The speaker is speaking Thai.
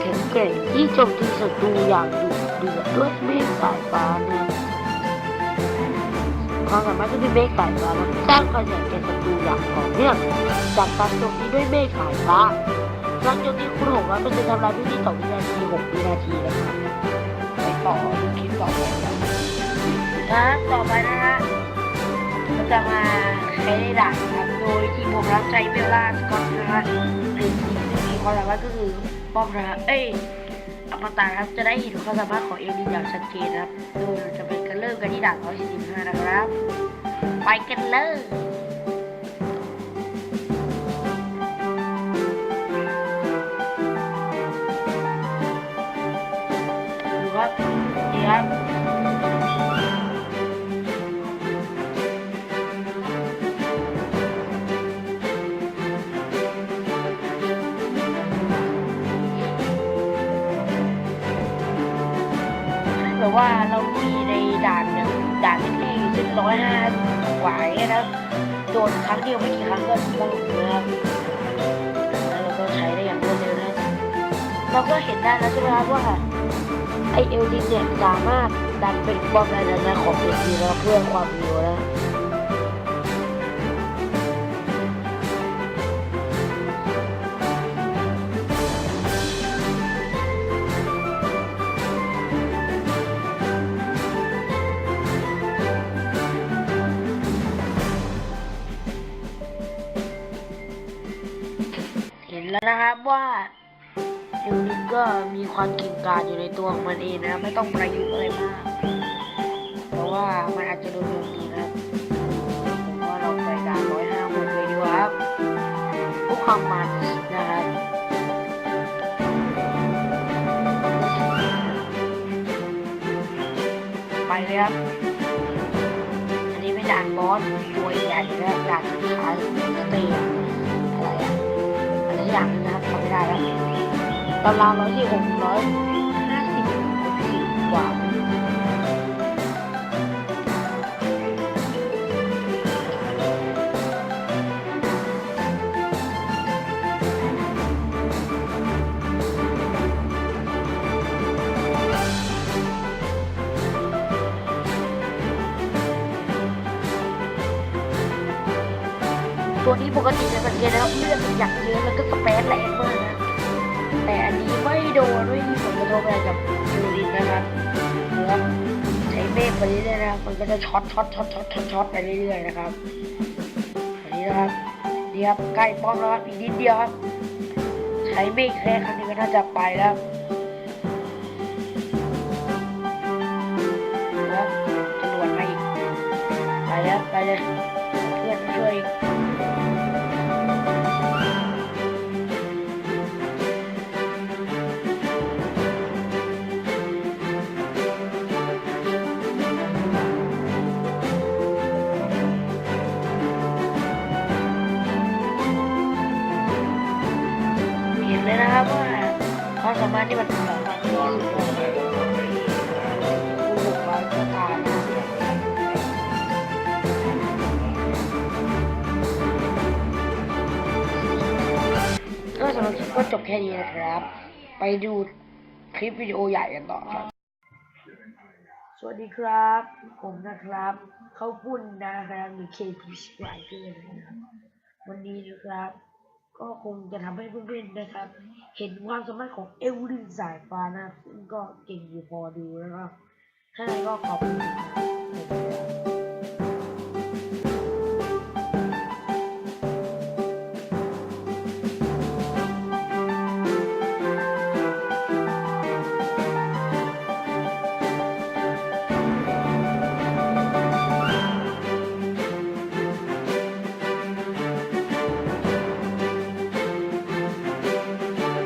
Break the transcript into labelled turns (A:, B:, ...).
A: แข็งเกร็งที่โจมตีศัตรูอย่างดุเดือดด้วยเมฆสายฟ้าเนี่ยความสามารถที่เมฆสายฟ้าสร้างความเสียหายแก่ศัตรูอย่างต่อเนื่องจากการโจมตีด้วยเมฆสายฟ้าการโจมตีคุณหกร้อยเปอร์เซ็นต์ทำลายพื้นที่ต่อวินาทีหกวินาทีนะครับไปต่อคลิปต่อไปครับครับต่อไปนะฮะจะมาใช้ด่านครับโดยทีมผมรับใช้เบลล่าสกอตนะฮะหรือทีมที่มี ความสามารถก็คือป้อมนะฮะเอ้ยอมตะครับ จะได้เห็นความสามารถของเอลินอย่างชัดเจนนะครับ โดยเราจะไปกันเริ่มกันที่ด่าน145นะครับ ไปกันเลยดูครับนี่ครับ ว่าเรามีในด่านเนี่ยด่านที่ซึ่งร้อยห้าหวายนะโดนครั้งเดียวไม่กี่ครั้งก็หมดนะครับแล้วเราก็ใช้ได้อย่างรวดเร็วนะเราก็เห็นได้แล้วใช่ไหมครับว่าไอเอลดินเนี่ยสามารถดันเป็นบอมอะไรนะของเอลีแล้วเพื่อความเร็วนะ นะครับว่าเอลลินก็มีความเก่งกาจอยู่ในตัวของมันเองนะ ไม่ต้องประยุกต์อะไรมาก เพราะว่ามันอาจจะโดนโจมตีนะครับผมว่าเราไปด่านร้อยห้าหมดเลยดีกว่าครับพวกความมันนะครับไปเลยครับ อันนี้เป็นด่านบอสตัวใหญ่นะครับด่านสุดท้ายสเตย์ อย่างนะครับทำไม่ได้แล้วตารางเราที่หกร้อยห้าสิบกว่า ตัวนี้ปกติจะสังเกตนะครับเลือดมันอยากเยอะแล้วก็สเปซแรงมากนะแต่อันนี้ไม่โดนไม่มีผลกระทบอะไรกับยูรินนะครับนะครับใช้เมฆไปเรื่อยๆนะครับมันก็จะช็อตช็อตช็อตช็อตช็อตช็อตไปเรื่อยๆนะครับอันนี้นะครับนี่ครับใกล้ป้อมแล้วครับอีกนิดเดียวครับใช้เมฆแค่ครั้งนี้ก็น่าจะไปแล้วนะครับจรวดมาอีกไปแล้วไปเลย ที่มันสามารถที่สุดเลยบุกมาจะตายก็สำหรับคลิปก็จบแค่นี้นะครับ ไปดูคลิปวิดีโอใหญ่กันต่อครับ สวัสดีครับ ผมนะครับ เขาวปุ้นนะครับหรือ KP Striker นะครับ วันนี้นะครับ ก็คงจะทำให้เพื่อนๆนะครับ เห็นความสามารถของเอลลินสายฟ้านะซึ่งก็เก่งอยู่พอดูนะครับถ้าไงก็ขอบคุณครับ